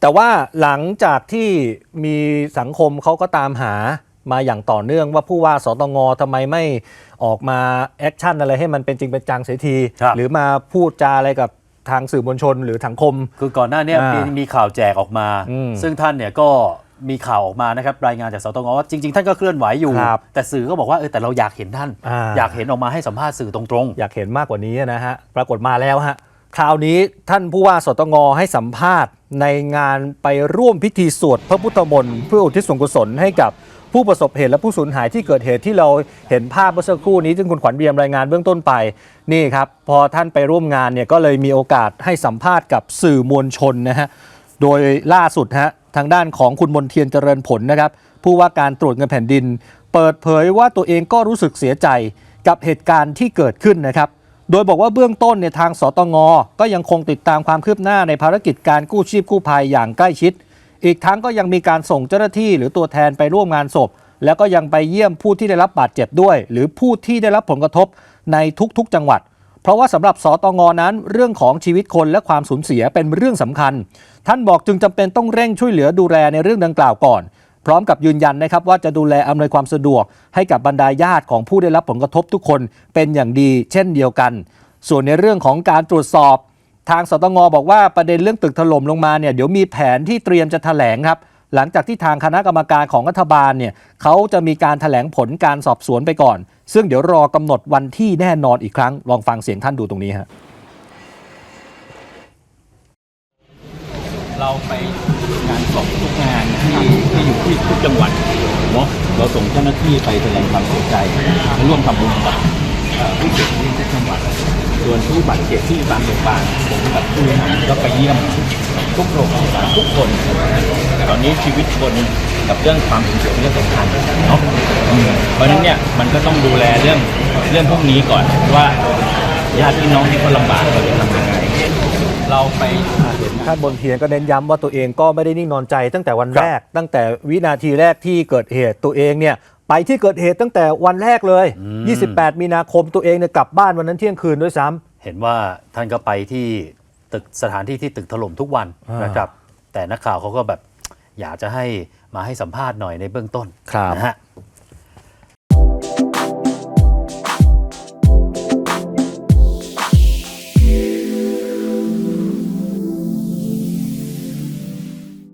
แต่ว่าหลังจากที่มีสังคมเขาก็ตามหามาอย่างต่อเนื่องว่าผู้ว่าสตงทำไมไม่ออกมาแอคชั่นอะไรให้มันเป็นจริงเป็นจังเสียที ครับ หรือมาพูดจาอะไรกับทางสื่อมวลชนหรือสังคม คือก่อนหน้าเนี้อ่ามีมีมีข่าวแจกออกมา อืมซึ่งท่านเนี่ยก็มีข่าวออกมานะครับรายงานจากสตงว่าจริง ๆ ท่านก็เคลื่อนไหวอยู่ ครับแต่สื่อก็บอกว่าเออแต่เราอยากเห็นท่าน อ่า อยากเห็นออกมาให้สัมภาษณ์สื่อตรง อยากเห็นมากกว่านี้นะฮะ ปรากฏมาแล้วฮะค ราวนี้ท่านผู้ว่าสตงให้สัมภาษณ์ในงานไปร่วมพิธีสวดพระพุทธมนต์เพื่ออุทิศส่วนกุศลให้กับผู้ประสบเหตุและผู้สูญหายที่เกิดเหตุที่เราเห็นภาพเมื่อสักครู่นี้ซึ่งคุณขวัญเบียมรายงานเบื้องต้นไปนี่ครับ พอท่านไปร่วมงานเนี่ยก็เลยมีโอกาสให้สัมภาษณ์กับสื่อมวลชนนะฮะโดยล่าสุดฮะทางด้านของคุณมนเทียนเจริญผลนะครับ ผู้ว่าการตรวจเงินแผ่นดิน เปิดเผยว่าตัวเองก็รู้สึกเสียใจกับเหตุการณ์ที่เกิดขึ้นนะครับ โดยบอกว่าเบื้องต้นเนี่ยทางสตงก็ยังคงติดตามความคืบหน้าในภารกิจการกู้ชีพกู้ภัยอย่างใกล้ชิด อีกทั้งก็ยังมีการส่งเจ้าหน้าที่หรือตัวแทนไปร่วมงานศพ แล้วก็ยังไปเยี่ยมผู้ที่ได้รับบาดเจ็บด้วย หรือผู้ที่ได้รับผลกระทบในทุกๆ จังหวัด เพราะว่าสำหรับสตงนั้น เรื่องของชีวิตคนและความสูญเสียเป็นเรื่องสำคัญ ท่านบอกจึงจำเป็นต้องเร่งช่วยเหลือดูแลในเรื่องดังกล่าวก่อน พร้อมกับยืนยันนะครับว่าจะดูแลอำนวยความสะดวก ให้กับบรรดาญาติของผู้ได้รับผลกระทบทุกคนเป็นอย่างดี เช่นเดียวกัน ส่วนในเรื่องของการตรวจสอบ ทางสตงบอกว่าประเด็นเรื่องตึกถล่มลงมาเนี่ยเดี๋ยวมีแผนที่เตรียมจะแถลงครับหลังจากที่ทางคณะกรรมการของรัฐบาลเนี่ยเขาจะมีการแถลงผลการสอบสวนไปก่อน ซึ่งเดี๋ยวรอกำหนดวันที่แน่นอนอีกครั้งลองฟังเสียงท่านดูตรงนี้ฮะ เราไปงานศพทุกงานที่ที่อยู่ที่ทุกจังหวัดเนาะเราส่งเจ้าหน้าที่ไปแสดงความเสียใจและร่วมทำบุญกับผู้เสียชีวิตทุกจังหวัดส่วนผู้บาดเจ็บที่บางโรงพยาบาลผมกับผู้บริหารก็ไปเยี่ยมทุกโรงพยาบาลทุกคน ตอนนี้ชีวิตคนกับเรื่องความสูญเสียเป็นเรื่องสำคัญเนาะเพราะฉะนั้นเนี่ยมันก็ต้องดูแลเรื่องเรื่องพวกนี้ก่อนว่าญาติพี่น้องที่เขาลำบากเราจะทำยังไง เราไปท่านบนเทียนก็เน้นย้ำว่าตัวเองก็ไม่ได้นิ่งนอนใจ ตั้งแต่วันครับแรก ตั้งแต่วินาทีแรกที่เกิดเหตุตัวเองเนี่ยไปที่เกิดเหตุตั้งแต่วันแรกเลย 28 มีนาคมตัวเองเนี่ยกลับบ้านวันนั้นเที่ยงคืนด้วยซ้ำเห็นว่าท่านก็ไปที่ตึกสถานที่ที่ตึกถล่มทุกวันอ่านนะครับ แต่นักข่าวเขาก็แบบอยากจะให้มาให้สัมภาษณ์หน่อยในเบื้องต้นครับนะฮะ